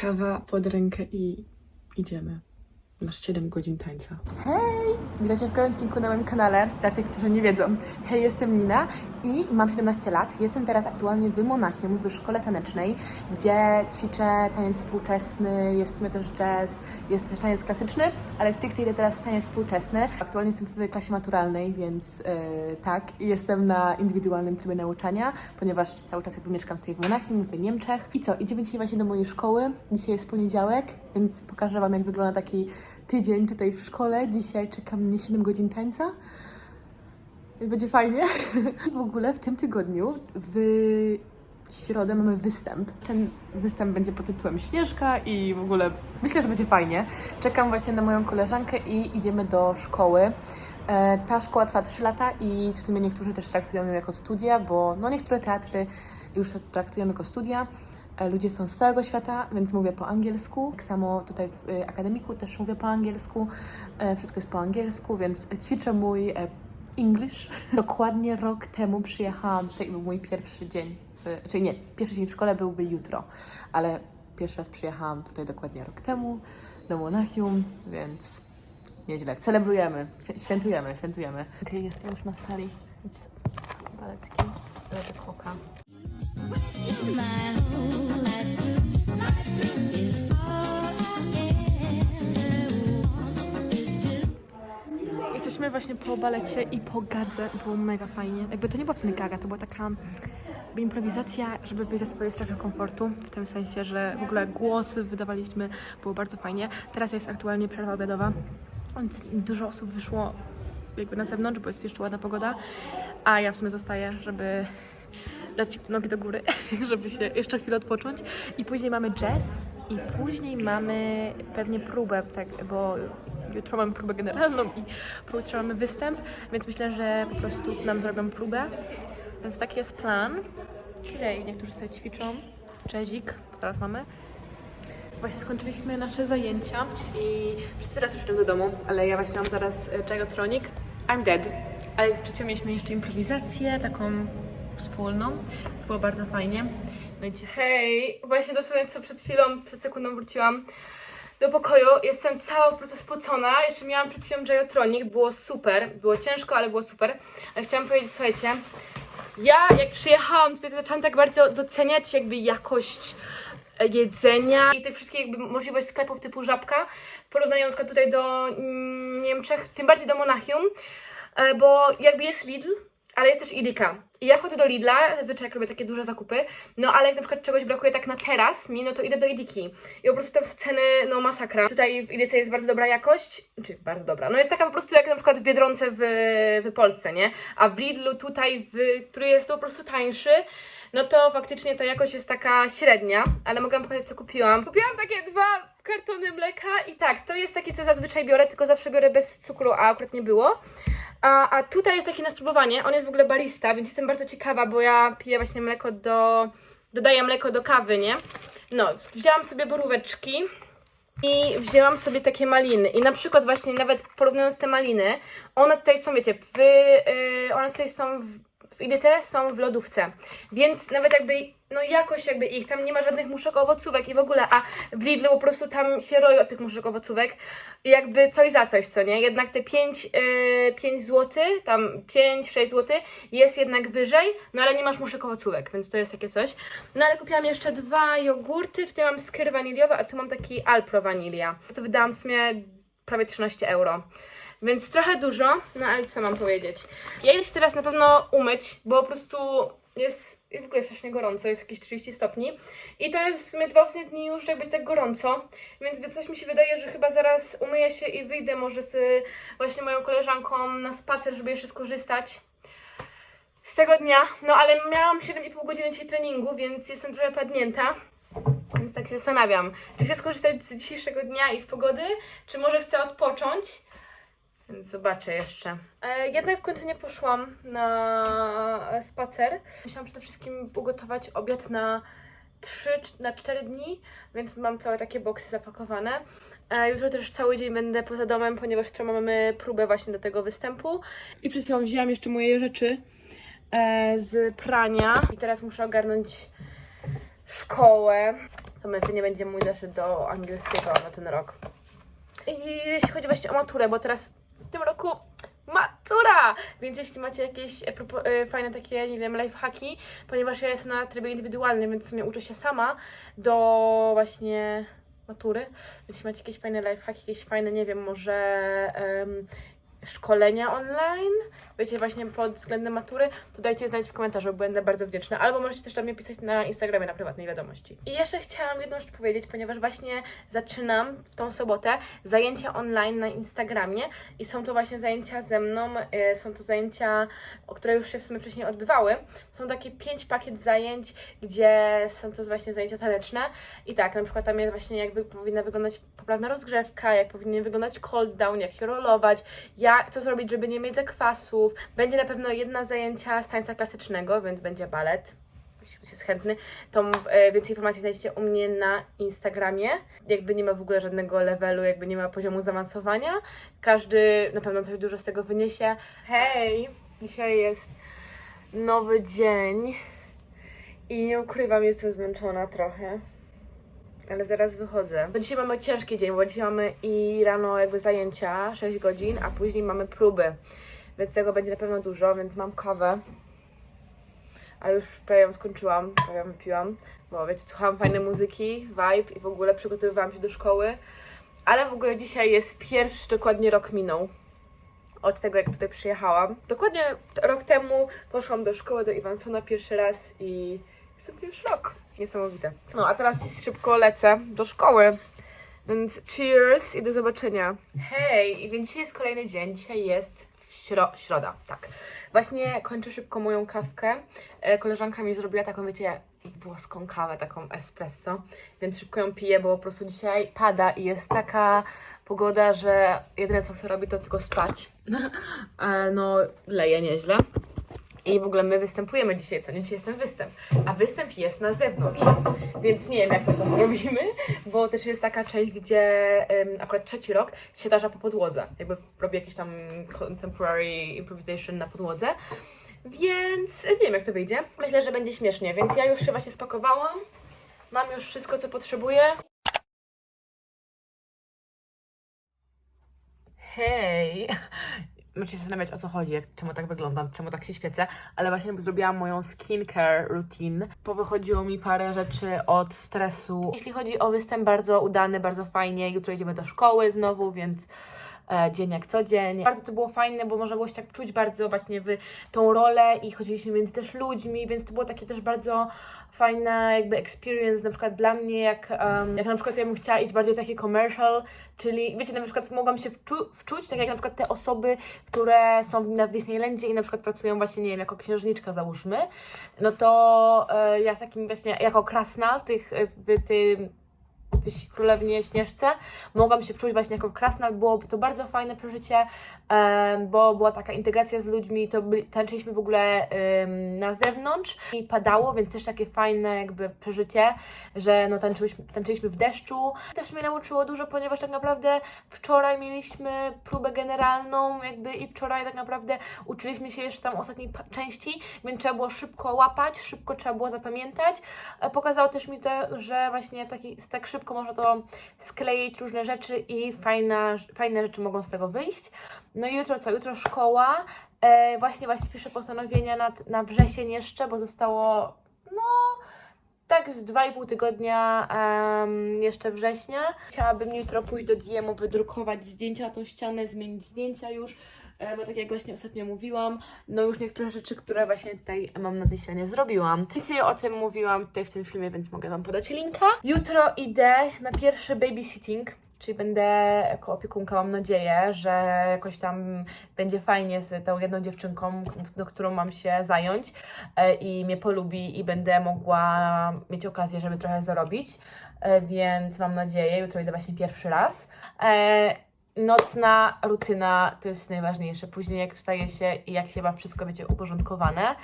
kawa pod rękę i idziemy. Masz 7 godzin tańca. Witajcie w kolejnym odcinku na moim kanale, dla tych, którzy nie wiedzą. Hej, jestem Nina i mam 17 lat. Jestem teraz aktualnie w Monachium, w szkole tanecznej, gdzie ćwiczę taniec współczesny, jest w sumie też jazz, jest też taniec klasyczny, ale stricte idę teraz taniec współczesny. Aktualnie jestem w klasie maturalnej, więc yy, tak, jestem na indywidualnym trybie nauczania, ponieważ cały czas jakby mieszkam tutaj w Monachium, w Niemczech. I co, idziemy dzisiaj właśnie do mojej szkoły. Dzisiaj jest poniedziałek, więc pokażę Wam, jak wygląda taki tydzień tutaj w szkole. Dzisiaj czeka mnie 7 godzin tańca. Będzie fajnie. W ogóle w tym tygodniu w środę mamy występ. Ten występ będzie pod tytułem Śnieżka i w ogóle myślę, że będzie fajnie. Czekam właśnie na moją koleżankę i idziemy do szkoły. E, Ta szkoła trwa 3 lata i w sumie niektórzy też traktują ją jako studia, bo no niektóre teatry już to traktują jako studia. E, Ludzie są z całego świata, więc mówię po angielsku. Tak samo tutaj w y, akademiku też mówię po angielsku. E, Wszystko jest po angielsku, więc ćwiczę mój e, English. Dokładnie rok temu przyjechałam tutaj i był mój pierwszy dzień. Czyli nie, pierwszy dzień w szkole byłby jutro, ale pierwszy raz przyjechałam tutaj dokładnie rok temu do Monachium, więc nieźle. Celebrujemy, świ- świętujemy, świętujemy. Okej, jestem już na sali, więc balecki, leży chłoka. Właśnie po balecie i po gadze. Było mega fajnie. Jakby to nie była wcale gaga, to była taka improwizacja, żeby wyjść ze swojej strefy komfortu. W tym sensie, że w ogóle głosy wydawaliśmy. Było bardzo fajnie. Teraz jest aktualnie przerwa obiadowa, więc dużo osób wyszło jakby na zewnątrz, bo jest jeszcze ładna pogoda. A ja w sumie zostaję, żeby dać nogi do góry, żeby się jeszcze chwilę odpocząć. I później mamy jazz i później mamy pewnie próbę, tak, bo jutro mamy próbę generalną i jutro mamy występ, więc myślę, że po prostu nam zrobią próbę. Więc taki jest plan. Tutaj niektórzy sobie ćwiczą. Jazzik, teraz mamy. Właśnie skończyliśmy nasze zajęcia i wszyscy teraz już idą do domu, ale ja właśnie mam zaraz e, Jagotronic. I'm dead. Ale przecież mieliśmy jeszcze improwizację, taką wspólną, co było bardzo fajnie. No i dzisiaj... Hej! Właśnie dosłownie co przed chwilą, przed sekundą wróciłam do pokoju. Jestem cała po prostu spocona. Jeszcze miałam przed chwilą Jagotronic, było super. Było ciężko, ale było super. Ale chciałam powiedzieć, słuchajcie, ja jak przyjechałam tutaj, to zaczęłam tak bardzo doceniać jakby jakość e, jedzenia i tych wszystkich jakby możliwość sklepów typu Żabka w porównaniu na przykład tutaj do mm, Niemczech, tym bardziej do Monachium, e, bo jakby jest Lidl, ale jest też Idika. I ja chodzę do Lidla, zazwyczaj jak robię takie duże zakupy, no ale jak na przykład czegoś brakuje tak na teraz mi, no to idę do Idiki. I po prostu tam są ceny, no masakra. Tutaj w Idyce jest bardzo dobra jakość, czy bardzo dobra, no jest taka po prostu jak na przykład w Biedronce w, w Polsce, nie? A w Lidlu tutaj, w, który jest po prostu tańszy, no to faktycznie ta jakość jest taka średnia, ale mogę pokazać co kupiłam. Kupiłam takie dwa kartony mleka i tak, to jest takie co zazwyczaj biorę, tylko zawsze biorę bez cukru, a akurat nie było. A, a tutaj jest taki na spróbowanie, on jest w ogóle barista, więc jestem bardzo ciekawa, bo ja piję właśnie mleko do... dodaję mleko do kawy, nie? No, wzięłam sobie boróweczki i wzięłam sobie takie maliny i na przykład właśnie nawet porównując te maliny, one tutaj są, wiecie, w, yy, one tutaj są w idyce, są w lodówce, więc nawet jakby, no jakość jakby ich, tam nie ma żadnych muszek owocówek i w ogóle, a w Lidlu po prostu tam się roi od tych muszek owocówek i jakby coś za coś, co nie? Jednak te 5, yy, 5 zł, tam 5-6 zł jest jednak wyżej, no ale nie masz muszek owocówek, więc to jest takie coś. No ale kupiłam jeszcze dwa jogurty, tutaj mam skyr waniliowy, a tu mam taki Alpro Vanilia. To wydałam w sumie prawie 13 euro. Więc trochę dużo, no ale co mam powiedzieć. Ja idę się teraz na pewno umyć, bo po prostu jest, w ogóle jest strasznie gorąco, jest jakieś 30 stopni. I to jest w sumie dwa ostatnie dni już, jak będzie tak gorąco, więc coś mi się wydaje, że chyba zaraz umyję się i wyjdę może z właśnie moją koleżanką na spacer, żeby jeszcze skorzystać z tego dnia. No ale miałam 7,5 godziny dzisiaj treningu, więc jestem trochę padnięta. Więc tak się zastanawiam, czy chcę skorzystać z dzisiejszego dnia i z pogody, czy może chcę odpocząć. Więc zobaczę jeszcze. E, jednak w końcu nie poszłam na spacer. Musiałam przede wszystkim ugotować obiad na 3 na 4 dni, więc mam całe takie boksy zapakowane. E, jutro też cały dzień będę poza domem, ponieważ jutro mamy próbę właśnie do tego występu. I przed chwilą wzięłam jeszcze moje rzeczy e, z prania. I teraz muszę ogarnąć szkołę. to nie będzie mój zeszyt do angielskiego na ten rok. I jeśli chodzi właśnie o maturę, bo teraz w tym roku matura! Więc jeśli macie jakieś e, e, fajne takie, nie wiem, lifehacki, ponieważ ja jestem na trybie indywidualnym, więc w sumie uczę się sama do właśnie matury. Jeśli macie jakieś fajne lifehacki, jakieś fajne, nie wiem, może em, szkolenia online, wiecie, właśnie pod względem matury, to dajcie znać w komentarzu, będę bardzo wdzięczna. Albo możecie też do mnie pisać na Instagramie na prywatnej wiadomości. I jeszcze chciałam jedną rzecz powiedzieć, ponieważ właśnie zaczynam w tą sobotę zajęcia online na Instagramie i są to właśnie zajęcia ze mną, y, są to zajęcia, które już się w sumie wcześniej odbywały. Są takie pięć pakiet zajęć, gdzie są to właśnie zajęcia taneczne i tak, na przykład tam jest właśnie jak powinna wyglądać poprawna rozgrzewka, jak powinien wyglądać cold down, jak się rolować, jak to zrobić, żeby nie mieć zakwasów. Będzie na pewno jedna zajęcia z tańca klasycznego, więc będzie balet. Jeśli ktoś jest chętny, to e, więcej informacji znajdziecie u mnie na Instagramie. Jakby nie ma w ogóle żadnego levelu, jakby nie ma poziomu zaawansowania. Każdy na pewno coś dużo z tego wyniesie. Hej! Dzisiaj jest nowy dzień i nie ukrywam, jestem zmęczona trochę. Ale zaraz wychodzę. Bo dzisiaj mamy ciężki dzień, bo dzisiaj mamy i rano jakby zajęcia, 6 godzin, a później mamy próby. Więc tego będzie na pewno dużo, więc mam kawę. Ale już prawie ją skończyłam, prawie ją wypiłam. Bo wiecie, słuchałam fajnej muzyki, vibe i w ogóle przygotowywałam się do szkoły. Ale w ogóle dzisiaj jest pierwszy dokładnie rok minął od tego, jak tutaj przyjechałam. Dokładnie rok temu poszłam do szkoły, do Iwansona pierwszy raz i jestem już rok. Niesamowite. No, a teraz szybko lecę do szkoły. Więc cheers i do zobaczenia. Hej, więc dzisiaj jest kolejny dzień. Dzisiaj jest śro środa, tak. Właśnie kończę szybko moją kawkę. E, Koleżanka mi zrobiła taką, wiecie, włoską kawę, taką espresso, więc szybko ją piję, bo po prostu dzisiaj pada i jest taka pogoda, że jedyne co chcę robić to tylko spać. E, No, leje nieźle. I w ogóle my występujemy dzisiaj, co nie? Dzisiaj jest ten występ. A występ jest na zewnątrz. Więc nie wiem, jak my to zrobimy, bo też jest taka część, gdzie em, akurat trzeci rok się darza po podłodze. Jakby robię jakieś tam contemporary improvisation na podłodze. Więc nie wiem, jak to wyjdzie. Myślę, że będzie śmiesznie, więc ja już się właśnie spakowałam. Mam już wszystko, co potrzebuję. Hej! Możecie się zastanawiać o co chodzi, jak, czemu tak wyglądam, czemu tak się świecę, ale właśnie zrobiłam moją skincare routine. Powychodziło mi parę rzeczy od stresu. Jeśli chodzi o występ, bardzo udany, bardzo fajnie. Jutro idziemy do szkoły znowu, więc dzień jak co dzień. Bardzo to było fajne, bo można było się tak czuć bardzo właśnie w tą rolę i chodziliśmy między też ludźmi, więc to było takie też bardzo fajna jakby experience na przykład dla mnie, jak, em, jak na przykład ja bym chciała iść bardziej w taki commercial, czyli wiecie, na przykład mogłam się wczu- wczuć, tak jak na przykład te osoby, które są na Disneylandzie i na przykład pracują właśnie, nie wiem, jako księżniczka załóżmy, no to e, ja z takim właśnie, jako krasnal tych, e, w tym w Królewnie Śnieżce mogłam się wczuć właśnie jako krasnal, byłoby to bardzo fajne przeżycie, bo była taka integracja z ludźmi, to tańczyliśmy w ogóle na zewnątrz i padało, więc też takie fajne jakby przeżycie, że no tańczyliśmy, tańczyliśmy w deszczu. Też mnie nauczyło dużo, ponieważ tak naprawdę wczoraj mieliśmy próbę generalną jakby i wczoraj tak naprawdę uczyliśmy się jeszcze tam ostatniej części, więc trzeba było szybko łapać, szybko trzeba było zapamiętać. E, Pokazało też mi to, że właśnie w taki, tak szybko można to skleić różne rzeczy i fajna, fajne rzeczy mogą z tego wyjść. No i jutro co? Jutro szkoła. E, właśnie właśnie piszę postanowienia na, na wrzesień jeszcze, bo zostało no tak z 2,5 tygodnia em, jeszcze września. Chciałabym jutro pójść do Diemu, wydrukować zdjęcia na tą ścianę, zmienić zdjęcia już, bo tak jak właśnie ostatnio mówiłam, no już niektóre rzeczy, które właśnie tutaj mam na tej ścianie zrobiłam. Więcej o tym mówiłam tutaj w tym filmie, więc mogę Wam podać linka. Jutro idę na pierwszy babysitting. Czyli będę jako opiekunka, mam nadzieję, że jakoś tam będzie fajnie z tą jedną dziewczynką, do którą mam się zająć e, i mnie polubi i będę mogła mieć okazję, żeby trochę zarobić. E, Więc mam nadzieję, jutro idę właśnie pierwszy raz. Nocna rutyna to jest najważniejsze. Później jak wstaje się i jak się ma wszystko, wiecie, uporządkowane,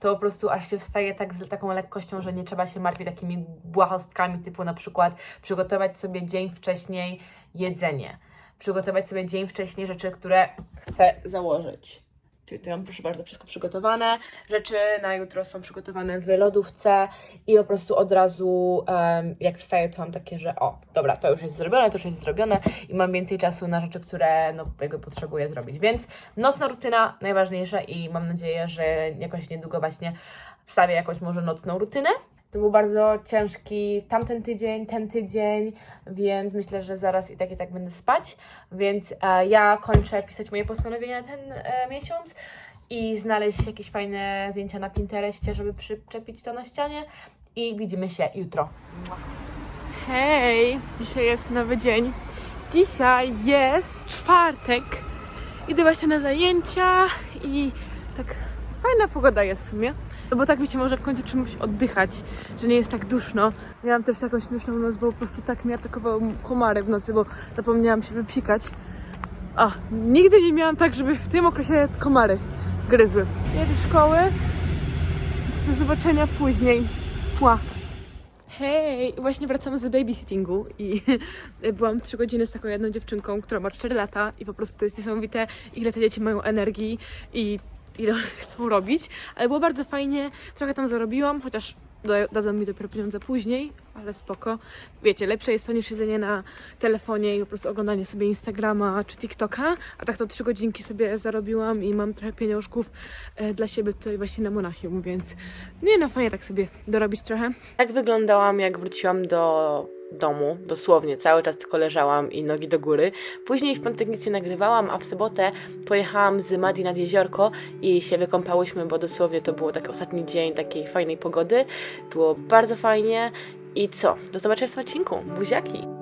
to po prostu aż się wstaje tak z taką lekkością, że nie trzeba się martwić takimi błahostkami, typu na przykład przygotować sobie dzień wcześniej jedzenie, przygotować sobie dzień wcześniej rzeczy, które chcę założyć. Tu, tu mam proszę bardzo wszystko przygotowane. Rzeczy na jutro są przygotowane w lodówce i po prostu od razu em, jak wstaję to mam takie, że o, dobra, to już jest zrobione, to już jest zrobione i mam więcej czasu na rzeczy, które no jakby potrzebuję zrobić. Więc nocna rutyna najważniejsza i mam nadzieję, że jakoś niedługo właśnie wstawię jakąś może nocną rutynę. To był bardzo ciężki tamten tydzień, ten tydzień, więc myślę, że zaraz i tak i tak będę spać. Więc e, ja kończę pisać moje postanowienia na ten e, miesiąc i znaleźć jakieś fajne zdjęcia na Pinterestie, żeby przyczepić to na ścianie. I widzimy się jutro. Hej, dzisiaj jest nowy dzień. Dzisiaj jest czwartek. Idę właśnie na zajęcia i tak fajna pogoda jest w sumie. No bo tak mi się może w końcu czymś oddychać, że nie jest tak duszno. Miałam też taką śmieszną noc, bo po prostu tak mnie atakowały komary w nocy, bo zapomniałam się wypsikać. A, nigdy nie miałam tak, żeby w tym okresie komary gryzły. Jedę do szkoły. Do zobaczenia później. Mua. Hej, właśnie wracamy z babysittingu i byłam 3 godziny z taką jedną dziewczynką, która ma 4 lata i po prostu to jest niesamowite, ile te dzieci mają energii i ile chcą robić, ale było bardzo fajnie, trochę tam zarobiłam, chociaż da- dadzą mi dopiero pieniądze później, ale spoko. Wiecie, lepsze jest to niż siedzenie na telefonie i po prostu oglądanie sobie Instagrama czy TikToka, a tak to 3 godzinki sobie zarobiłam i mam trochę pieniążków e, dla siebie tutaj właśnie na Monachium, więc nie no, fajnie tak sobie dorobić trochę. Tak wyglądałam, jak wróciłam do domu, dosłownie, cały czas tylko leżałam i nogi do góry. Później w piątek nic nie nagrywałam, a w sobotę pojechałam z Madi nad jeziorko i się wykąpałyśmy, bo dosłownie to było taki ostatni dzień takiej fajnej pogody. Było bardzo fajnie i co? Do zobaczenia w odcinku. Buziaki!